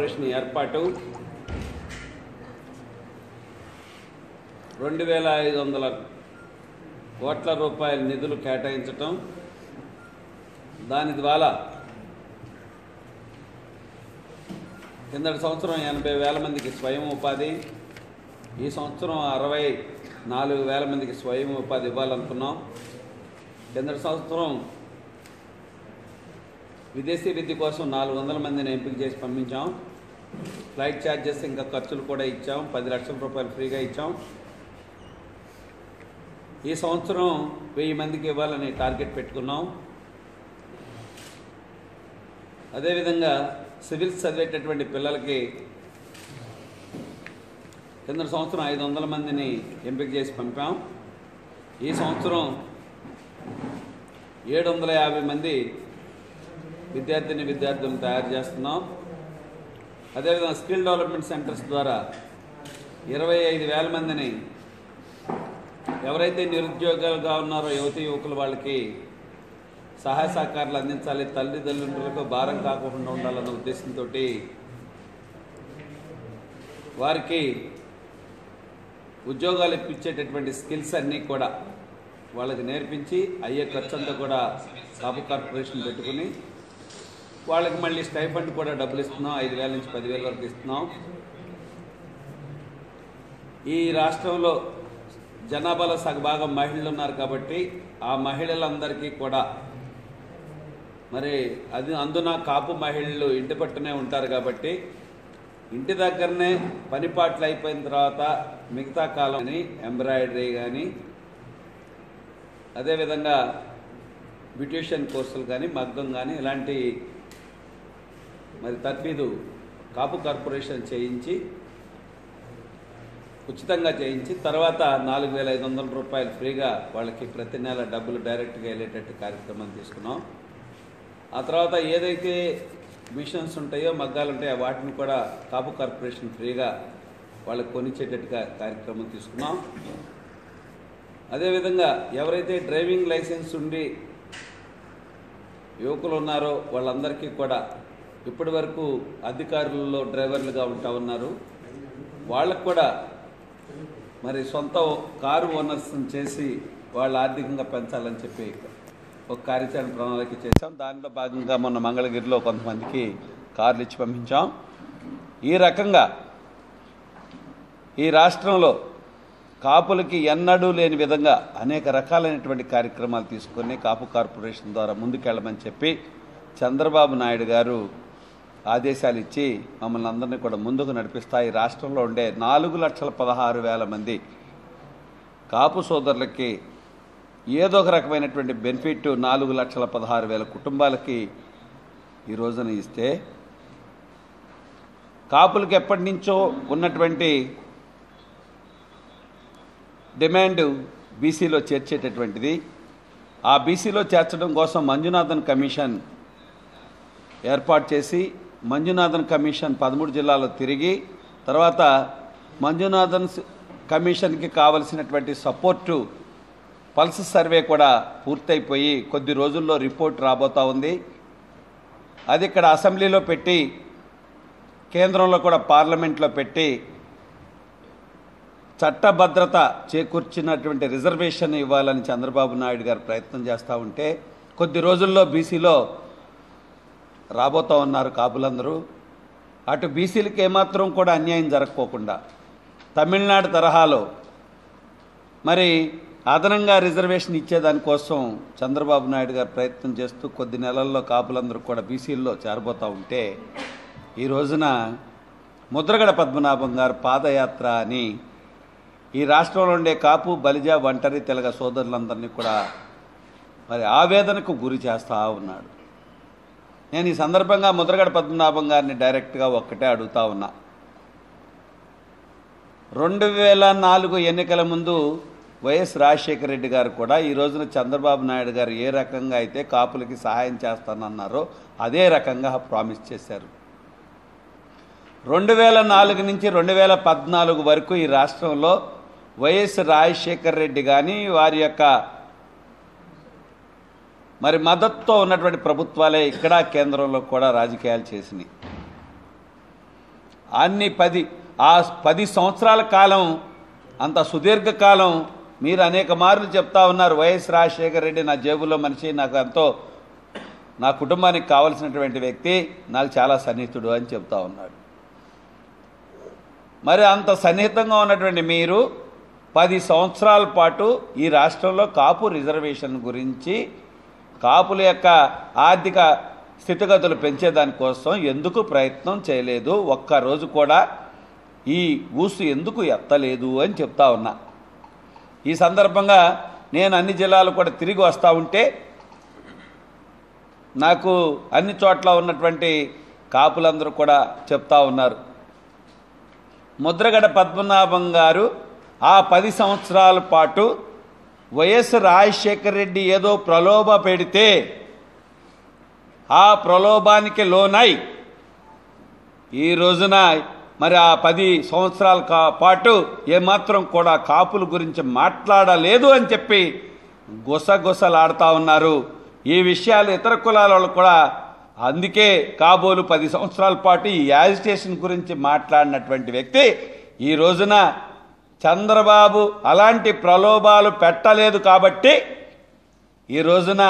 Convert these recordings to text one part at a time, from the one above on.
Corporation ఏర్పాటు. రెండు వేల ఐదు వందల కోట్ల రూపాయల నిధులు కేటాయించటం. దాని ద్వారా కిందటి సంవత్సరం ఎనభై వేల మందికి స్వయం ఉపాధి ఈ సంవత్సరం అరవై నాలుగు వేల మందికి స్వయం ఉపాధి ఇవ్వాలనుకున్నాం. కిందటి సంవత్సరం విదేశీ విద్య కోసం నాలుగు వందల మందిని ఎంపిక చేసి పంపించాం. ఫ్లైట్ ఛార్జెస్ ఇంకా ఖర్చులు కూడా ఇచ్చాం. పది లక్షల రూపాయలు ఫ్రీగా ఇచ్చాం. ఈ సంవత్సరం వెయ్యి మందికి ఇవ్వాలని టార్గెట్ పెట్టుకున్నాం. అదేవిధంగా సివిల్స్ చదివేటటువంటి పిల్లలకి కింద సంవత్సరం ఐదు వందల మందిని ఎంపిక చేసి పంపాం. ఈ సంవత్సరం ఏడు వందల యాభై మంది విద్యార్థిని విద్యార్థులను తయారు చేస్తున్నాం. అదేవిధంగా స్కిల్ డెవలప్మెంట్ సెంటర్స్ ద్వారా ఇరవై ఐదు వేల మందిని ఎవరైతే నిరుద్యోగాలుగా ఉన్నారో యువతి యువకులు వాళ్ళకి సహాయ సహకారాలు అందించాలి తల్లిదండ్రులకు భారం కాకుండా ఉండాలన్న ఉద్దేశంతో వారికి ఉద్యోగాలు ఇప్పించేటటువంటి స్కిల్స్ అన్నీ కూడా వాళ్ళకి నేర్పించి అయ్యే ఖర్చు అంతా కూడా సబ్ కార్పొరేషన్ పెట్టుకుని వాళ్ళకి మళ్ళీ స్టైఫండ్ కూడా డబ్బులు ఇస్తున్నాం. ఐదు వేల నుంచి పదివేల వరకు ఇస్తున్నాం. ఈ రాష్ట్రంలో జనాభాలో సగభాగం మహిళలు ఉన్నారు కాబట్టి ఆ మహిళలందరికీ కూడా మరి అది అందున కాపు మహిళలు ఇంటి పట్టునే ఉంటారు కాబట్టి ఇంటి దగ్గరనే పనిపాట్లు అయిపోయిన తర్వాత మిగతా కాలం అని ఎంబ్రాయిడరీ కానీ అదేవిధంగా బ్యూటిషియన్ కోర్సులు కానీ మగ్గం కానీ ఇలాంటి మరి తర్ఫీదు కాపు కార్పొరేషన్ చేయించి ఉచితంగా చేయించి తర్వాత నాలుగు వేల ఐదు వందల రూపాయలు ఫ్రీగా వాళ్ళకి ప్రతి నెల డబ్బులు డైరెక్ట్గా వెళ్ళేటట్టు కార్యక్రమం తీసుకున్నాం. ఆ తర్వాత ఏదైతే మిషన్స్ ఉంటాయో మగ్గాలు ఉంటాయో వాటిని కూడా కాపు కార్పొరేషన్ ఫ్రీగా వాళ్ళకి కొనిచ్చేటట్టుగా కార్యక్రమం తీసుకున్నాం. అదేవిధంగా ఎవరైతే డ్రైవింగ్ లైసెన్స్ ఉండి యువకులు ఉన్నారో వాళ్ళందరికీ కూడా ఇప్పటి వరకు అధికారులలో డ్రైవర్లుగా ఉంటా ఉన్నారు. వాళ్ళకు కూడా మరి సొంత కారు ఓనర్స్ని చేసి వాళ్ళు ఆర్థికంగా పెంచాలని చెప్పి ఒక కార్యాచరణ ప్రణాళిక చేశాం. దానిలో భాగంగా మొన్న మంగళగిరిలో కొంతమందికి కార్లు ఇచ్చి పంపించాం. ఈ రకంగా ఈ రాష్ట్రంలో కాపులకి ఎన్నడూ లేని విధంగా అనేక రకాలైనటువంటి కార్యక్రమాలు తీసుకొని కాపు కార్పొరేషన్ ద్వారా ముందుకెళ్ళమని చెప్పి చంద్రబాబు నాయుడు గారు ఆదేశాలు ఇచ్చి మమ్మల్ని అందరినీ కూడా ముందుకు నడిపిస్తా. ఈ రాష్ట్రంలో ఉండే నాలుగు లక్షల పదహారు వేల మంది కాపు సోదరులకి ఏదో ఒక రకమైనటువంటి బెనిఫిట్ నాలుగు లక్షల పదహారు వేల కుటుంబాలకి ఈ రోజున ఇస్తే కాపులకు ఎప్పటి నుంచో ఉన్నటువంటి డిమాండ్ బీసీలో చేర్చేటటువంటిది. ఆ బీసీలో చేర్చడం కోసం మంజునాథన్ కమిషన్ ఏర్పాటు చేసి మంజునాథన్ కమిషన్ పదమూడు జిల్లాలో తిరిగి తర్వాత మంజునాథన్ కమిషన్కి కావలసినటువంటి సపోర్టు పల్స్ సర్వే కూడా పూర్తయిపోయి కొద్ది రోజుల్లో రిపోర్ట్ రాబోతా ఉంది. అది ఇక్కడ అసెంబ్లీలో పెట్టి కేంద్రంలో కూడా పార్లమెంట్లో పెట్టి చట్టభద్రత చేకూర్చినటువంటి రిజర్వేషన్ ఇవ్వాలని చంద్రబాబు నాయుడు గారు ప్రయత్నం చేస్తూ ఉంటే కొద్ది రోజుల్లో బీసీలో రాబోతా ఉన్నారు కాపులందరూ అటు బీసీలకి ఏమాత్రం కూడా అన్యాయం జరగకోకుండా తమిళనాడు తరహాలో మరి అదనంగా రిజర్వేషన్ ఇచ్చేదానికోసం చంద్రబాబు నాయుడు గారు ప్రయత్నం చేస్తూ కొద్ది నెలల్లో కాపులందరూ కూడా బీసీల్లో చేరబోతూ ఉంటే ఈ రోజున ముద్రగడ పద్మనాభం గారు పాదయాత్ర అని ఈ రాష్ట్రంలో ఉండే కాపు బలిజ ఒంటరి తెలగ సోదరులందరినీ కూడా మరి ఆవేదనకు గురి చేస్తూ ఉన్నాడు. నేను ఈ సందర్భంగా ముద్రగడ పద్మనాభం గారిని డైరెక్ట్గా ఒక్కటే అడుగుతా ఉన్నా. రెండు వేల నాలుగు ఎన్నికల ముందు వైఎస్ రాజశేఖర రెడ్డి గారు కూడా ఈ రోజున చంద్రబాబు నాయుడు గారు ఏ రకంగా అయితే కాపులకి సహాయం చేస్తానన్నారో అదే రకంగా ప్రామిస్ చేశారు. రెండు వేల నాలుగు నుంచి రెండు వేల పద్నాలుగు వరకు ఈ రాష్ట్రంలో వైఎస్ రాజశేఖర రెడ్డి కానీ వారి యొక్క మరి మద్దతుతో ఉన్నటువంటి ప్రభుత్వాలే ఇక్కడ కేంద్రంలో కూడా రాజకీయాలు చేసినాయి. అన్ని పది ఆ పది సంవత్సరాల కాలం అంత సుదీర్ఘకాలం మీరు అనేక మార్లు చెప్తా ఉన్నారు వైఎస్ రాజశేఖర రెడ్డి నా జేబులో మనిషి నాకు ఎంతో నా కుటుంబానికి కావలసినటువంటి వ్యక్తి నాకు చాలా సన్నిహితుడు అని చెప్తా ఉన్నాడు. మరి అంత సన్నిహితంగా ఉన్నటువంటి మీరు పది సంవత్సరాల పాటు ఈ రాష్ట్రంలో కాపు రిజర్వేషన్ గురించి కాపుల యొక్క ఆర్థిక స్థితిగతులు పెంచేదానికోసం ఎందుకు ప్రయత్నం చేయలేదు? ఒక్కరోజు కూడా ఈ ఊసు ఎందుకు ఎత్తలేదు అని చెప్తా ఉన్నా. ఈ సందర్భంగా నేను అన్ని జిల్లాలు కూడా తిరిగి వస్తూ ఉంటే నాకు అన్ని చోట్ల ఉన్నటువంటి కాపులందరూ కూడా చెప్తా ఉన్నారు. ముద్రగడ పద్మనాభం గారు ఆ పది సంవత్సరాల పాటు వైఎస్ రాజశేఖర్ రెడ్డి ఏదో ప్రలోభ పెడితే ఆ ప్రలోభానికి లోనై ఈ రోజున మరి ఆ పది సంవత్సరాల పాటు ఏమాత్రం కూడా కాపుల గురించి మాట్లాడలేదు అని చెప్పి గుసగుసలాడుతూ ఉన్నారు. ఈ విషయాలు ఇతర కులాల వాళ్ళు కూడా అందుకే కాబోలు పది సంవత్సరాల పాటు ఈ యాజిటేషన్ గురించి మాట్లాడినటువంటి వ్యక్తి ఈ రోజున చంద్రబాబు అలాంటి ప్రలోభాలు పెట్టలేదు కాబట్టి ఈ రోజున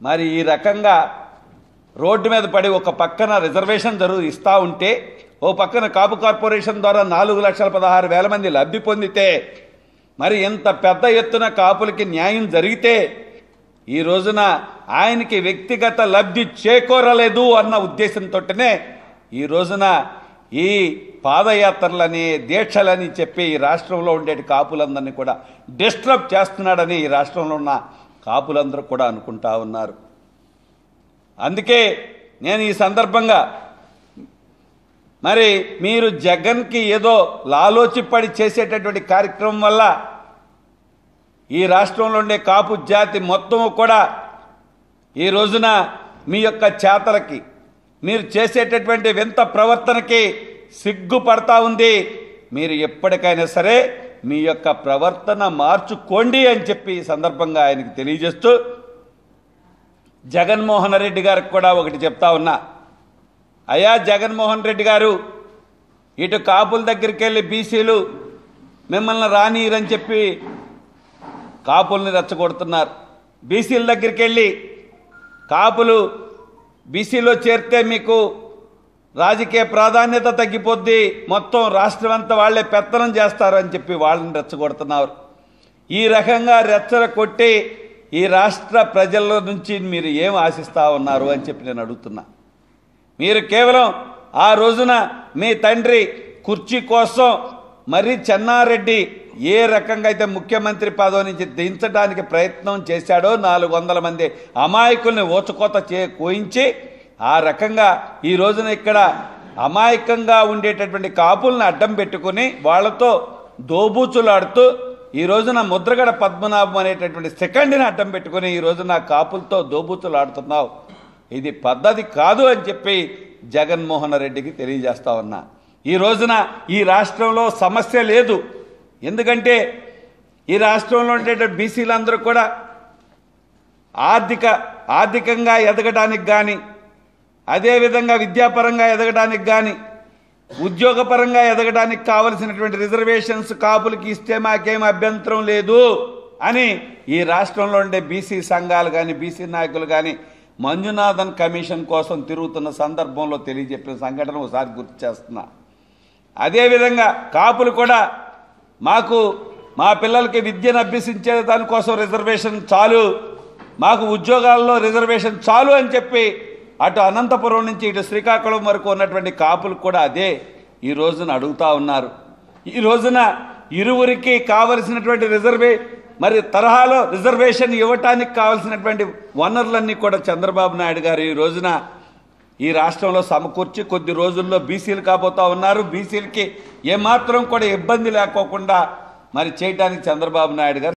మరి ఈ రకంగా రోడ్డు మీద పడి ఒక పక్కన రిజర్వేషన్ జరుగు ఇస్తూ ఉంటే ఓ పక్కన కాపు కార్పొరేషన్ ద్వారా నాలుగు లక్షల పదహారు వేల మంది లబ్ధి పొందితే మరి ఇంత పెద్ద ఎత్తున కాపులకి న్యాయం జరిగితే ఈ రోజున ఆయనకి వ్యక్తిగత లబ్ధి చేకూరలేదు అన్న ఉద్దేశంతోనే ఈ రోజున ఈ పాదయాత్రలని దీక్షలని చెప్పి ఈ రాష్ట్రంలో ఉండే కాపులందరినీ కూడా డిస్టర్బ్ చేస్తున్నాడని ఈ రాష్ట్రంలో ఉన్న కాపులందరూ కూడా అనుకుంటా ఉన్నారు. అందుకే నేను ఈ సందర్భంగా మరి మీరు జగన్కి ఏదో లాలోచిపడి చేసేటటువంటి కార్యక్రమం వల్ల ఈ రాష్ట్రంలో ఉండే కాపు జాతి మొత్తం కూడా ఈ రోజున మీ యొక్క చేతలకి మీరు చేసేటటువంటి వింత ప్రవర్తనకి సిగ్గుపడతా ఉంది. మీరు ఎప్పటికైనా సరే మీ యొక్క ప్రవర్తన మార్చుకోండి అని చెప్పి ఈ సందర్భంగా ఆయనకు తెలియజేస్తూ జగన్మోహన్ రెడ్డి గారికి కూడా ఒకటి చెప్తా ఉన్నా. అయా జగన్మోహన్ రెడ్డి గారు ఇటు కాపుల దగ్గరికి వెళ్ళి బీసీలు మిమ్మల్ని రానీరని చెప్పి కాపుల్ని రెచ్చగొడుతున్నారు. బీసీల దగ్గరికి వెళ్ళి కాపులు బీసీలో చేరితే మీకు రాజకీయ ప్రాధాన్యత తగ్గిపోద్ది. మొత్తం రాష్ట్రం అంతా వాళ్ళే పెత్తనం చేస్తారు అని చెప్పి వాళ్ళని రెచ్చగొడుతున్నారు. ఈ రకంగా రెచ్చర కొట్టి ఈ రాష్ట్ర ప్రజల నుంచి మీరు ఏం ఆశిస్తా ఉన్నారు అని చెప్పి నేను అడుగుతున్నా. మీరు కేవలం ఆ రోజున మీ తండ్రి కుర్చీ కోసం మరి చెన్నారెడ్డి ఏ రకంగా అయితే ముఖ్యమంత్రి పదవి నుంచి దించడానికి ప్రయత్నం చేశాడో నాలుగు వందల మంది అమాయకుల్ని ఓచుకోత చే కోయించి ఆ రకంగా ఈ రోజున ఇక్కడ అమాయకంగా ఉండేటటువంటి కాపుల్ని అడ్డం పెట్టుకుని వాళ్ళతో దోబూచులాడుతూ ఈ రోజున ముద్రగడ పద్మనాభం అనేటటువంటి సెకండ్ని అడ్డం పెట్టుకుని ఈ రోజున కాపులతో దోబూచులాడుతున్నావు. ఇది పద్ధతి కాదు అని చెప్పి జగన్మోహన్ రెడ్డికి తెలియజేస్తా ఉన్నా. ఈ రోజున ఈ రాష్ట్రంలో సమస్య లేదు. ఎందుకంటే ఈ రాష్ట్రంలో ఉండేటువంటి బీసీలందరూ కూడా ఆర్థిక ఆర్థికంగా ఎదగడానికి కానీ అదేవిధంగా విద్యాపరంగా ఎదగడానికి కానీ ఉద్యోగపరంగా ఎదగడానికి కావలసినటువంటి రిజర్వేషన్స్ కాపులకి ఇస్తే మాకేం అభ్యంతరం లేదు అని ఈ రాష్ట్రంలో ఉండే బీసీ సంఘాలు కానీ బీసీ నాయకులు కానీ మంజునాథన్ కమిషన్ కోసం తిరుగుతున్న సందర్భంలో తెలియజెప్పిన సంఘటన ఒకసారి గుర్తు చేస్తున్నా. అదేవిధంగా కాపులు కూడా మాకు మా పిల్లలకి విద్యను అభ్యసించే దానికోసం రిజర్వేషన్ చాలు. మాకు ఉద్యోగాల్లో రిజర్వేషన్ చాలు అని చెప్పి అటు అనంతపురం నుంచి ఇటు శ్రీకాకుళం వరకు ఉన్నటువంటి కాపులు కూడా అదే ఈ రోజున అడుగుతా ఉన్నారు. ఈ రోజున ఇరువురికి కావలసినటువంటి రిజర్వే మరి తరహాలో రిజర్వేషన్ ఇవ్వటానికి కావలసినటువంటి వనరులన్నీ కూడా చంద్రబాబు నాయుడు గారు ఈ రోజున ఈ రాష్ట్రంలో సమకూర్చి కొద్ది రోజుల్లో బీసీలు కాబోతా ఉన్నారు. బీసీలకి ఏమాత్రం కూడా ఇబ్బంది లేకోకుండా మరి చేయటానికి చంద్రబాబు నాయుడు గారు